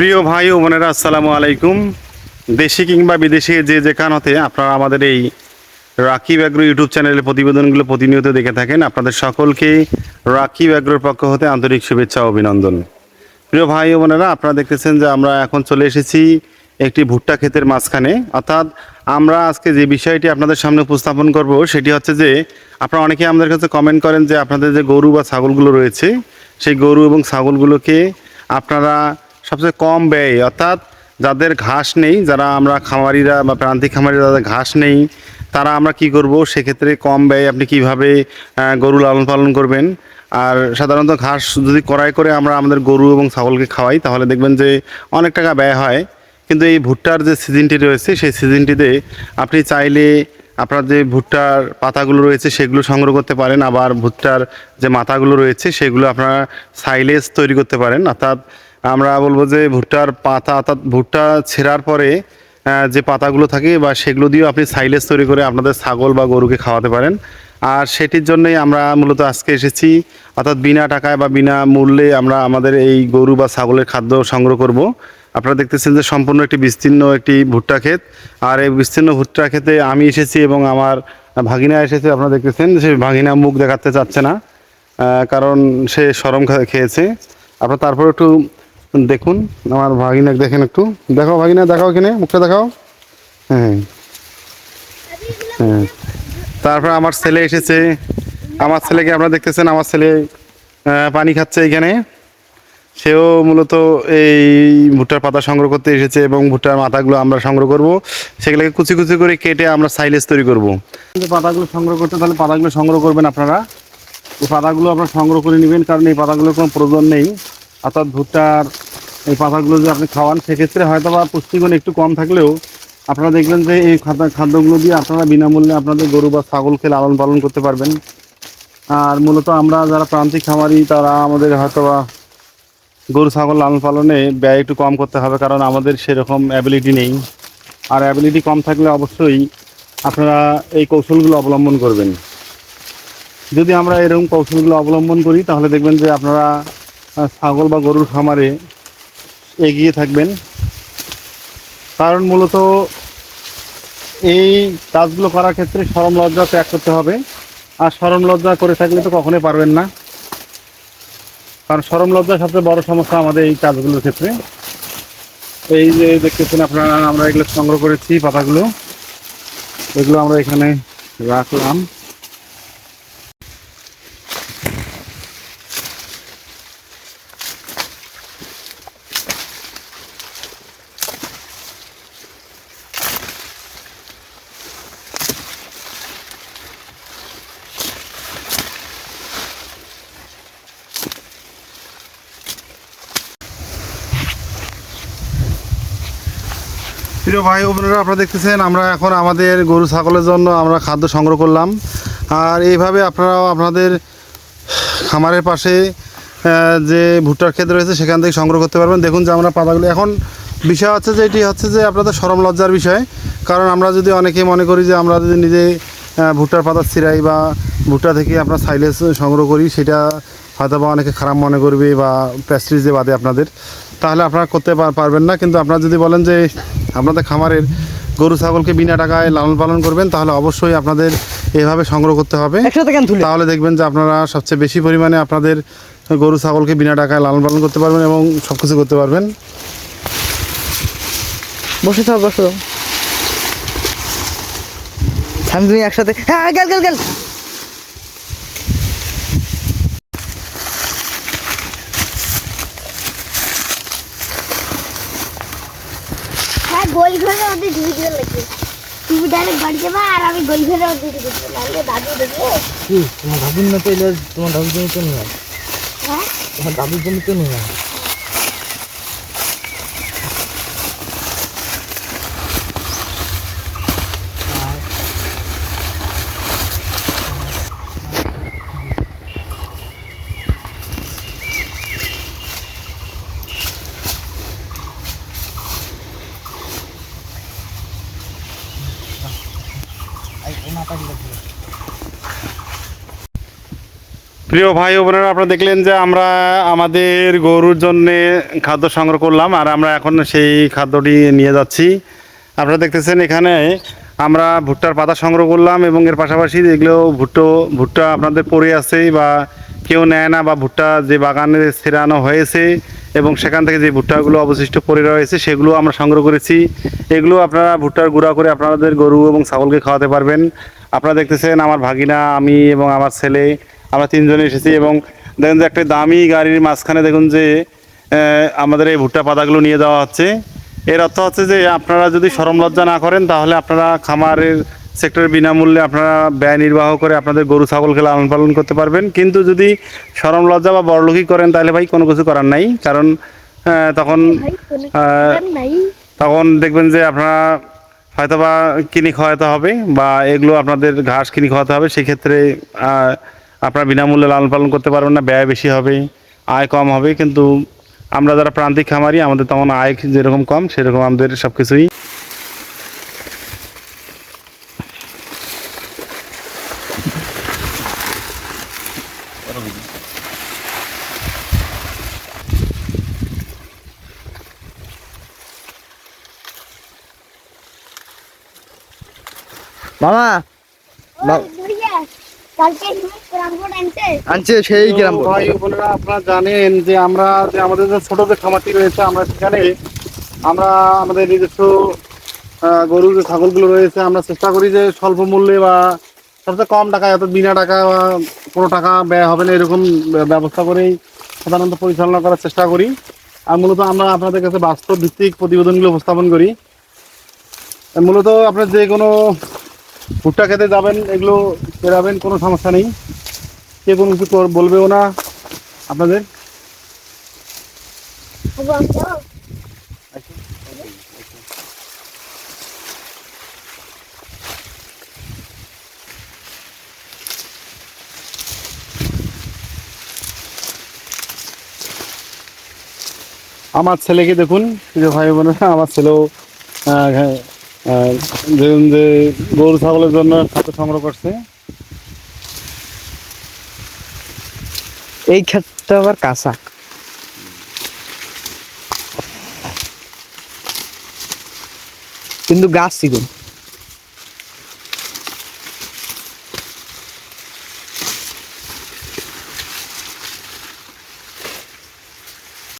প্রিয় ভাই ও বোনেরা, আসসালামু আলাইকুম। দেশি কিংবা বিদেশি যে যেখান হতে আপনারা আমাদের এই রাকিব অ্যাগ্রো ইউটিউব চ্যানেলের প্রতিবেদনগুলো প্রতিনিয়ত দেখে থাকেন, আপনাদের সকলকে রাকিব অ্যাগ্রোর পক্ষ হতে আন্তরিক শুভেচ্ছা অভিনন্দন। প্রিয় ভাই ও বোনেরা, আপনারা দেখতেছেন যে আমরা এখন চলে এসেছি একটি ভুট্টা ক্ষেতের মাঝখানে। অর্থাৎ আমরা আজকে যে বিষয়টি আপনাদের সামনে উপস্থাপন করব, সেটি হচ্ছে যে আপনারা অনেকে আমাদের কাছে কমেন্ট করেন যে আপনাদের যে গরু বা ছাগলগুলো রয়েছে, সেই গরু এবং ছাগলগুলোকে আপনারা সবচেয়ে কম ব্যয়, অর্থাৎ যাদের ঘাস নেই, যারা আমরা খামারিরা বা প্রান্তিক খামারিরা যাদের ঘাস নেই, তারা আমরা কি করব? সেক্ষেত্রে কম ব্যয় আপনি কীভাবে গরু লালন পালন করবেন? আর সাধারণত ঘাস যদি কড়াই করে আমরা আমাদের গরু এবং ছাগলকে খাওয়াই, তাহলে দেখবেন যে অনেক টাকা ব্যয় হয়। কিন্তু এই ভুট্টার যে সিজনটি রয়েছে, সেই সিজনটিতে আপনি চাইলে আপনার যে ভুট্টার পাতাগুলো রয়েছে, সেগুলো সংগ্রহ করতে পারেন। আবার ভুট্টার যে মাথাগুলো রয়েছে, সেগুলো আপনারা সাইলেজ তৈরি করতে পারেন। অর্থাৎ আমরা বলব যে ভুট্টার পাতা অর্থাৎ ভুট্টা ছেঁড়ার পরে যে পাতাগুলো থাকে বা সেগুলো দিয়েও আপনি সাইলেজ তৈরি করে আপনাদের ছাগল বা গরুকে খাওয়াতে পারেন। আর সেটির জন্যই আমরা মূলত আজকে এসেছি। অর্থাৎ বিনা টাকায় বা বিনা মূল্যে আমরা আমাদের এই গরু বা ছাগলের খাদ্য সংগ্রহ করব। আপনারা দেখতেছেন যে সম্পূর্ণ একটি বিস্তীর্ণ একটি ভুট্টা ক্ষেত। আর এই বিস্তীর্ণ ভুট্টা ক্ষেতে আমি এসেছি এবং আমার ভাগিনা এসেছে। আপনারা দেখতেছেন সে ভাগিনা মুখ দেখাতে চাচ্ছে না কারণ সে সরম খেয়েছে। আপনার তারপর একটু দেখুন, আমার ভাগিনা দেখেন একটু। দেখাও ভাগিনা, দেখাও এখানে, মুখটা দেখাও। হ্যাঁ। হ্যাঁ। তারপর আমার ছেলে এসেছে। আমার ছেলেকে আপনারা দেখতেছেন, আমার ছেলে পানি খাচ্ছে এখানে। সেও মূলত এই ভুট্টার পাতা সংগ্রহ করতে এসেছে এবং ভুট্টার মাথাগুলো আমরা সংগ্রহ করব। সেগুলোকে কুচি কুচি করে কেটে আমরা সাইলেজ তৈরি করব। পাতাগুলো সংগ্রহ করতে, তাহলে পাতাগুলো সংগ্রহ করবেন আপনারা। এই পাতাগুলো আপনারা সংগ্রহ করে নেবেন, কারণ এই পাতাগুলোর কোনো প্রয়োজন নেই। অর্থাৎ ভুট্টার এই পাতাগুলো যদি আপনি খাওয়ান, সেক্ষেত্রে হয়তো বা পুষ্টিগুণ একটু কম থাকলেও আপনারা দেখবেন যে এই খাদ্য, খাদ্যগুলো দিয়ে আপনারা বিনামূল্যে আপনাদের গরু বা ছাগলকে লালন পালন করতে পারবেন। আর মূলত আমরা যারা প্রান্তিক খামারি, তারা আমাদের হয়তো বা গরু, ছাগল লালন পালনে ব্যয় একটু কম করতে হবে, কারণ আমাদের সেরকম অ্যাবিলিটি নেই। আর অ্যাবিলিটি কম থাকলে অবশ্যই আপনারা এই কৌশলগুলো অবলম্বন করবেন। যদি আমরা এরকম কৌশলগুলো অবলম্বন করি, তাহলে দেখবেন যে আপনারা ছাগল বা গরুর খামারে এগিয়ে থাকবেন। কারণ মূলত এই কাজগুলো করার ক্ষেত্রে সরম লজ্জা ত্যাগ করতে হবে। আর সরম লজ্জা করে থাকলে তো কখনোই পারবেন না। কারণ সরম লজ্জা সবচেয়ে বড় সমস্যা আমাদের এই কাজগুলোর ক্ষেত্রে। এই যে দেখতেছেন আপনারা, আমরা এগুলো সংগ্রহ করেছি পাতাগুলো। এগুলো আমরা এখানে রাখলাম। প্রিয় ভাই বোনেরা, আপনারা দেখতেছেন, আমরা এখন আমাদের গরু ছাগলের জন্য আমরা খাদ্য সংগ্রহ করলাম। আর এইভাবে আপনারাও আপনাদের খামারের পাশে যে ভুট্টার ক্ষেত রয়েছে, সেখান থেকে সংগ্রহ করতে পারবেন। দেখুন যে আমরা পাতাগুলো এখন, বিষয় হচ্ছে যে, এটি হচ্ছে যে আপনাদের সরম লজ্জার বিষয়। কারণ আমরা যদি অনেকে মনে করি যে, আমরা যদি নিজে ভুট্টার পাতা ছিঁড়াই বা ভুট্টা থেকে আমরা সাইলেজ সংগ্রহ করি, সেটা হয়তো বা অনেকে খারাপ মনে করবে বা প্যাস্ট্রিজ বাদে আপনাদের। তাহলে আপনারা করতে পারবেন না। কিন্তু আপনারা যদি বলেন যে আপনাদের খামারের গরু ছাগলকে বিনা টাকায় লালন পালন করবেন তাহলে অবশ্যই আপনাদের এভাবে সংগ্রহ করতে হবে। তাহলে দেখবেন যে আপনারা সবচেয়ে বেশি পরিমাণে আপনাদের গরু ছাগলকে বিনা টাকায় লালন পালন করতে পারবেন এবং সব কিছু করতে পারবেন। বসে থাক বসো আমি তুমি একসাথে হ্যাঁ গেল গেল গেল। ঘরে ওদের ভিডিও লাগবে তুমি ডাইরেক্ট বাড়ি যাবা আর আমি গোল ঘরে ওদের ভিডিও নাহলে দাদু দেখবে। কি তোমার দাদুর না পেলে তোমার দাদুর জন্য তো নিয়ে হ্যাঁ? তোমার দাদুর জন্য তো নিয়ে প্রিয় ভাই বোনেরা, আপনারা দেখলেন যে আমরা আমাদের গরুর জন্য খাদ্য সংগ্রহ করলাম আর আমরা এখন সেই খাদ্যটি নিয়ে যাচ্ছি। আপনারা দেখতেছেন এখানে আমরা ভুট্টার পাতা সংগ্রহ করলাম এবং এর পাশাপাশি এগুলো ভুট্টো, ভুট্টা আপনাদের পড়ে আছে বা কেউ নেয় না বা ভুট্টা যে বাগানে ছেড়ানো হয়েছে এবং সেখান থেকে যে ভুট্টাগুলো অবশিষ্ট পড়ে রয়েছে সেগুলো আমরা সংগ্রহ করেছি। এগুলো আপনারা ভুট্টার গুঁড়া করে আপনাদের গরু এবং ছাগলকে খাওয়াতে পারবেন। আপনারা দেখতেছেন আমার ভাগিনা, আমি এবং আমার ছেলে আমরা তিনজনে এসেছি এবং দেখুন যে একটা দামি গাড়ির মাঝখানে দেখুন যে আমাদের এই ভুট্টা পাতাগুলো নিয়ে যাওয়া হচ্ছে। এর অর্থ হচ্ছে যে আপনারা যদি সরম লজ্জা না করেন তাহলে আপনারা খামারের সেক্টরে বিনামূল্যে আপনারা ব্যয় নির্বাহ করে আপনাদের গরু ছাগলকে লালন পালন করতে পারবেন। কিন্তু যদি সরম লজ্জা বা বড়লোকি করেন তাহলে ভাই কোনো কিছু করার নাই। কারণ তখন তখন দেখবেন যে আপনারা হয়তো বা কিনে খাওয়াতে হবে বা এগুলো আপনাদের ঘাস কিনে খাওয়াতে হবে। সেক্ষেত্রে আপনারা বিনামূল্যে লালন পালন করতে পারবেন না, ব্যয় বেশি হবে, আয় কম হবে, কিন্তু আমরা যারা প্রান্তিক খামারি, আমাদের তখন আয় যেরকম কম, সেরকম আমাদের সব কিছুই মামা আনছে। সেই গ্রাম ভাই বোনেরা আপনারা জানেন যে আমরা যে আমাদের যে ছোট যে খামারটি রয়েছে আমরা সেখানে আমরা আমাদের নিজস্ব গরু যে ছাগলগুলো রয়েছে আমরা চেষ্টা করি যে স্বল্প মূল্যে বা সবচেয়ে কম টাকায় অর্থাৎ বিনা টাকা বা কোনো টাকা ব্যয় হবে না এরকম ব্যবস্থা করেই সাধারণত পরিচালনা করার চেষ্টা করি। আর মূলত আমরা আপনাদের কাছে বাস্তব ভিত্তিক প্রতিবেদনগুলো উপস্থাপন করি। মূলত আপনার যে কোনো ভুট্টা খেতে যাবেন, এগুলো পেরাবেন, কোনো সমস্যা নেই। কে কোনো কিছু বলবেও না আপনাদের। আমার ছেলেকে দেখুন ভাই বোনেরা, আমার ছেলেও যে গরু ছাগলের জন্য খাদ্য সংগ্রহ করছে। এই ক্ষেতটা আবার কাঁচা। কিন্তু গাছ চিকুন